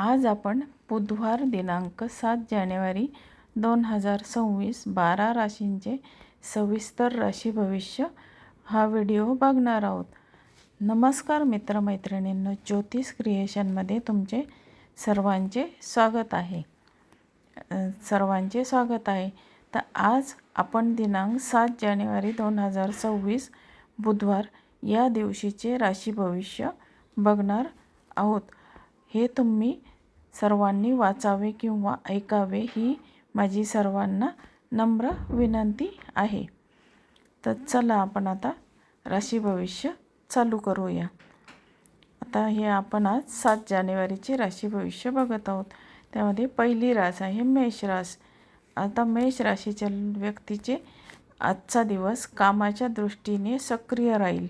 आज आपण बुधवार दिनांक सात जानेवारी दोन हजार सव्वीस बारा राशींचे सविस्तर राशी भविष्य हा व्हिडिओ बघणार आहोत. नमस्कार मित्रमैत्रिणींनो ज्योतिष क्रिएशनमध्ये तुमचे सर्वांचे स्वागत आहे. सर्वांचे स्वागत आहे. तर आज आपण दिनांक सात जानेवारी दोन हजार सव्वीस बुधवार या दिवशीचे राशी भविष्य बघणार आहोत. हे तुम्ही सर्वांनी वाचावे किंवा ऐकावे ही माझी सर्वांना नम्र विनंती आहे. तर चला आपण आता राशी भविष्य चालू करूया. आता हे आपण आज सात जानेवारीचे राशी भविष्य बघत आहोत. त्यामध्ये पहिली रास आहे मेष रास. आता मेष राशीच्या व्यक्तीचे आजचा दिवस कामाच्या दृष्टीने सक्रिय राहील.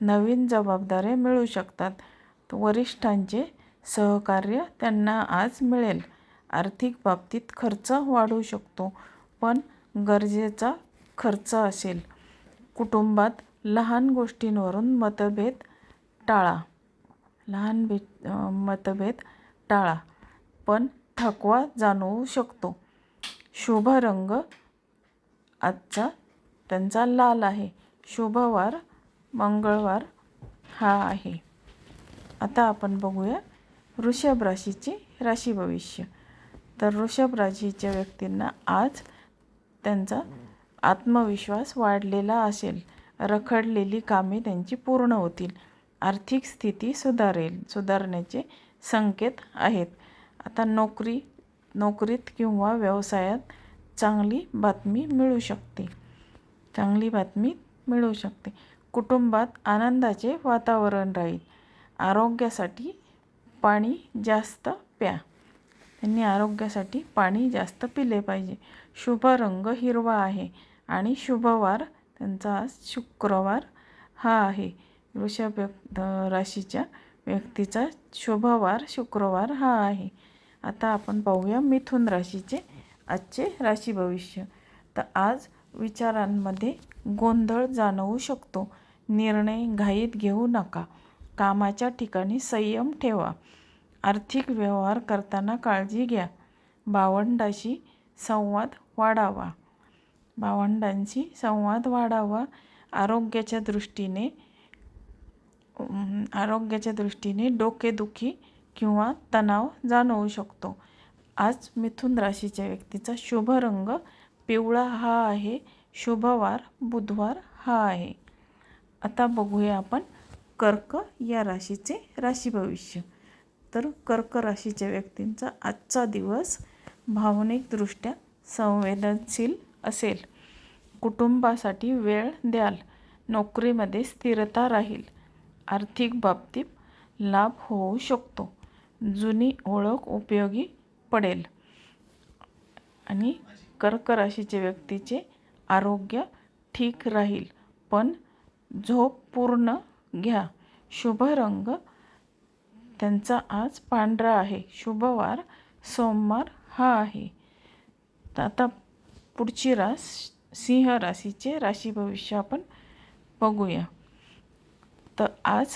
नवीन जबाबदाऱ्या मिळू शकतात. वरिष्ठांचे सहकार्य त्यांना आज मिळेल. आर्थिक बाबतीत खर्च वाढू शकतो पण गरजेचा खर्च असेल. कुटुंबात लहान गोष्टींवरून मतभेद टाळा. लहान बे मतभेद टाळा पण थकवा जाणवू शकतो. शुभ रंग आजचा त्यांचा लाल आहे. शुभवार मंगळवार हा आहे. आता आपण बघूया वृषभ राशीची राशी भविष्य. तर वृषभ राशीच्या व्यक्तींना आज त्यांचा आत्मविश्वास वाढलेला असेल. रखडलेली कामे त्यांची पूर्ण होतील. आर्थिक स्थिती सुधारेल सुधारण्याचे संकेत आहेत. आता नोकरी नोकरीत किंवा व्यवसायात चांगली बातमी मिळू शकते. चांगली बातमी मिळू शकते. कुटुंबात आनंदाचे वातावरण राहील. आरोग्यासाठी पाणी जास्त प्या. त्यांनी आरोग्यासाठी पाणी जास्त पिले पाहिजे. शुभ रंग हिरवा आहे आणि शुभवार त्यांचा आज शुक्रवार हा आहे. वृषभ व्यक्त राशीच्या व्यक्तीचा शुभवार शुक्रवार हा आहे. आता आपण पाहूया मिथुन राशीचे आजचे राशी भविष्य. तर आज विचारांमध्ये गोंधळ जाणवू शकतो. निर्णय घाईत घेऊ नका. कामाच्या ठिकाणी संयम ठेवा. आर्थिक व्यवहार करताना काळजी घ्या. भावंडाशी संवाद वाढावा. भावंडांशी संवाद वाढावा. आरोग्याच्या दृष्टीने आरोग्याच्या दृष्टीने डोकेदुखी किंवा तणाव जाणवू शकतो. आज मिथुन राशीच्या व्यक्तीचा शुभ रंग पिवळा हा आहे. शुभवार बुधवार हा आहे. आता बघूया आपण कर्क या राशीचे राशी भविष्य. तर कर्क राशीच्या व्यक्तींचा आजचा दिवस भावनिकदृष्ट्या संवेदनशील असेल. कुटुंबासाठी वेळ द्याल. नोकरीमध्ये स्थिरता राहील. आर्थिक बाबतीत लाभ होऊ शकतो. जुनी ओळख उपयोगी पडेल. आणि कर्क राशीच्या व्यक्तीचे आरोग्य ठीक राहील. पण झोप पूर्ण घ्या. शुभ रंग. त्यांचा आज पांढरा आहे. शुभवार. सोमवार हा आहे. तर आता पुढची रास सिंह राशीचे राशी भविष्य आपण बघूया. तर आज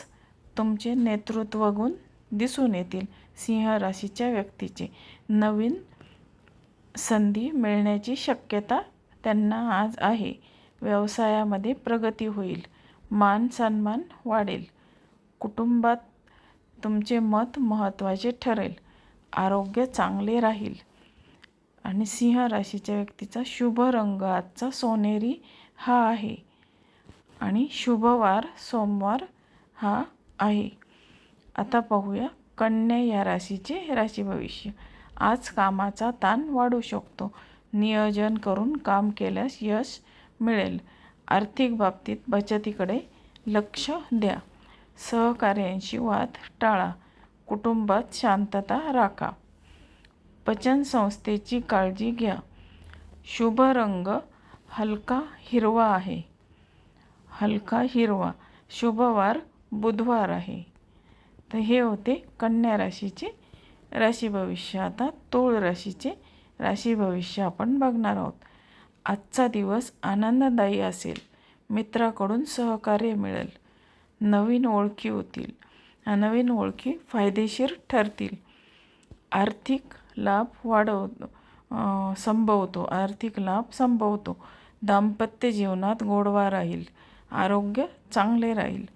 तुमचे नेतृत्व गुण दिसून येतील. सिंह राशीच्या व्यक्तीचे नवीन संधी मिळण्याची शक्यता त्यांना आज आहे. व्यवसायामध्ये प्रगती होईल. मान सन्मान वाढेल. कुटुंबात तुमचे मत महत्त्वाचे ठरेल. आरोग्य चांगले राहील. आणि सिंह राशीच्या व्यक्तीचा शुभ रंग आजचा सोनेरी हा आहे. आणि शुभवार सोमवार हा आहे. आता पाहूया कन्या या राशीचे राशी भविष्य आज कामाचा ताण वाढू शकतो. नियोजन करून काम केल्यास यश मिळेल. आर्थिक बाबतीत बचतीकडे लक्ष द्या. सहकार्यांशी वाद टाळा. कुटुंबात शांतता राखा. पचनसंस्थेची काळजी घ्या. शुभ रंग हलका हिरवा आहे. हलका हिरवा. शुभवार बुधवार आहे. तर हे होते कन्या राशीचे राशी भविष्य. आता तोळ राशीचे राशी भविष्य आपण बघणार आहोत. आजचा दिवस आनंददायी असेल. मित्राकडून सहकार्य मिळेल. नवीन ओळखी होतील. नवीन ओळखी फायदेशीर ठरतील. आर्थिक लाभ वाढव संभवतो. आर्थिक लाभ संभवतो. दाम्पत्य जीवनात गोडवा राहील. आरोग्य चांगले राहील.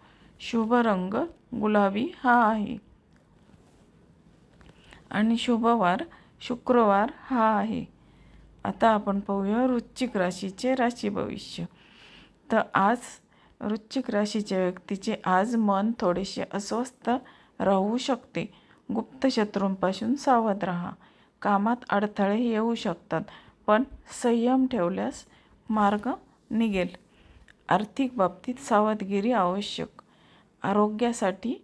शुभ रंग गुलाबी हा आहे. आणि शुभवार शुक्रवार हा आहे. आता आपण पाहूया वृश्चिक राशीचे राशी भविष्य. तर आज वृश्चिक राशीच्या व्यक्तीचे आज मन थोडेसे अस्वस्थ राहू शकते. गुप्त शत्रूंपासून सावध राहा. कामात अडथळे येऊ शकतात पण संयम ठेवल्यास मार्ग निघेल. आर्थिक बाबतीत सावधगिरी आवश्यक. आरोग्यासाठी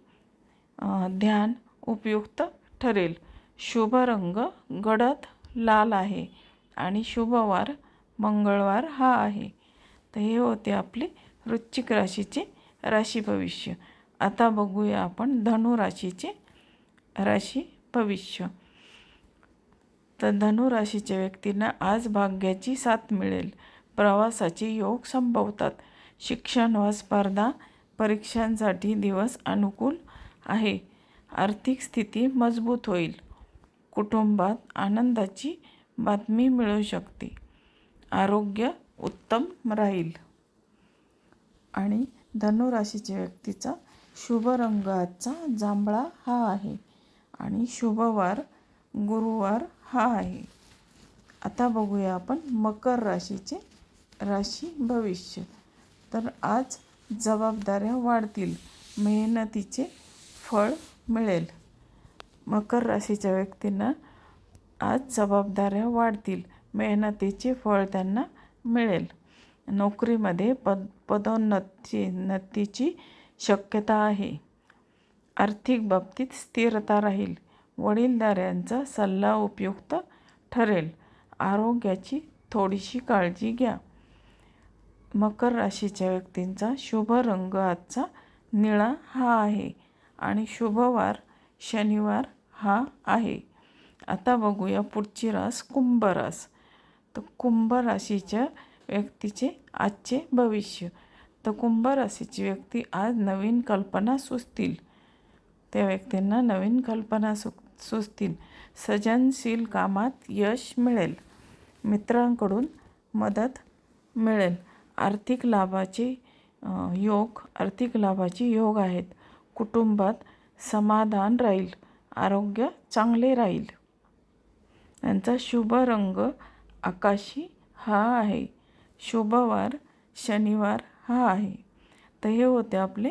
ध्यान उपयुक्त ठरेल. शुभ रंग गडद लाल आहे. आणि शुभवार मंगळवार हा आहे. तर हे होते आपले वृश्चिक राशीचे राशी भविष्य. आता बघूया आपण धनु राशीचे राशी भविष्य. तर धनु राशीच्या व्यक्तींना आज भाग्याची साथ मिळेल. प्रवासाचे योग संभवतात. शिक्षण व स्पर्धा परीक्षांसाठी दिवस अनुकूल आहे. आर्थिक स्थिती मजबूत होईल. कुटुंबात आनंदाची बातमी मिळू शकते. आरोग्य उत्तम राहील. आणि धनुराशीच्या व्यक्तीचा शुभ रंगाचा जांभळा हा आहे आणि शुभवार गुरुवार हा आहे. आता बघूया आपण मकर राशीचे राशी भविष्य. तर आज जबाबदाऱ्या वाढतील. मेहनतीचे फळ मिळेल. मकर राशीच्या व्यक्तींना आज जबाबदाऱ्या वाढतील. मेहनतीचे फळ त्यांना मिळेल. नोकरीमध्ये पद पदोन्नती नतीची शक्यता आहे. आर्थिक बाबतीत स्थिरता राहील. वडीलधाऱ्यांचा सल्ला उपयुक्त ठरेल. आरोग्याची थोडीशी काळजी घ्या. मकर राशीच्या व्यक्तींचा शुभ रंग आजचा निळा हा आहे आणि शुभवार शनिवार हा आहे. आता बघूया पुढची रास कुंभ रास. तर कुंभ राशीच्या व्यक्तीचे आजचे भविष्य. तर कुंभ राशीची व्यक्ती आज नवीन कल्पना सुचतील. त्या व्यक्तींना नवीन कल्पना सु सुचतील. सृजनशील कामात यश मिळेल. मित्रांकडून मदत मिळेल. आर्थिक लाभाचे योग आर्थिक लाभाचे योग आहेत. कुटुंबात समाधान राहील. आरोग्य चांगले राहील. त्यांचा शुभ रंग आकाशी हा आहे. शुभवार शनिवार हा आहे. तर हे होते आपले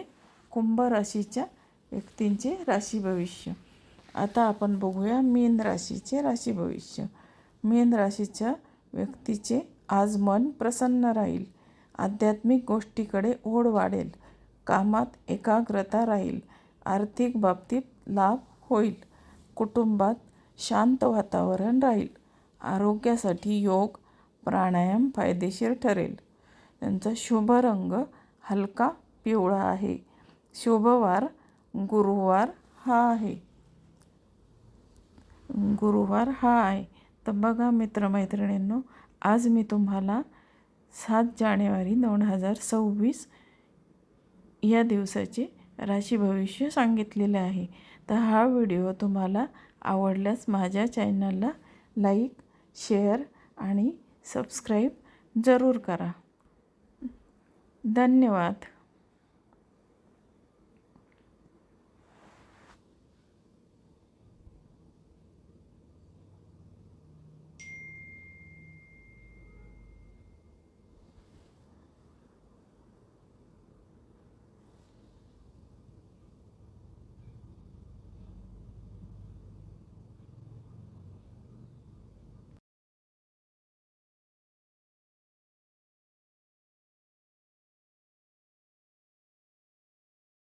कुंभ राशीच्या व्यक्तींचे राशी भविष्य. आता आपण बघूया मीन राशीचे राशी भविष्य. मीन राशीच्या व्यक्तीचे आज मन प्रसन्न राहील. आध्यात्मिक गोष्टीकडे ओढ वाढेल. कामात एकाग्रता राहील. आर्थिक बाबतीत लाभ होईल. कुटुंबात शांत वातावरण राहील. आरोग्यासाठी योग प्राणायाम फायदेशीर ठरेल. त्यांचा शुभ रंग हलका पिवळा आहे. शुभवार गुरुवार हा आहे. गुरुवार हा आहे. तर बघा मित्रमैत्रिणींनो आज मी तुम्हाला सात जानेवारी दोन हजार सव्वीस या दिवसाचे राशी भविष्य सांगितलेले आहे. तर हा व्हिडिओ तुम्हाला आवडल्यास माझ्या चॅनलला लाईक शेअर आणि सबस्क्राईब जरूर करा. धन्यवाद.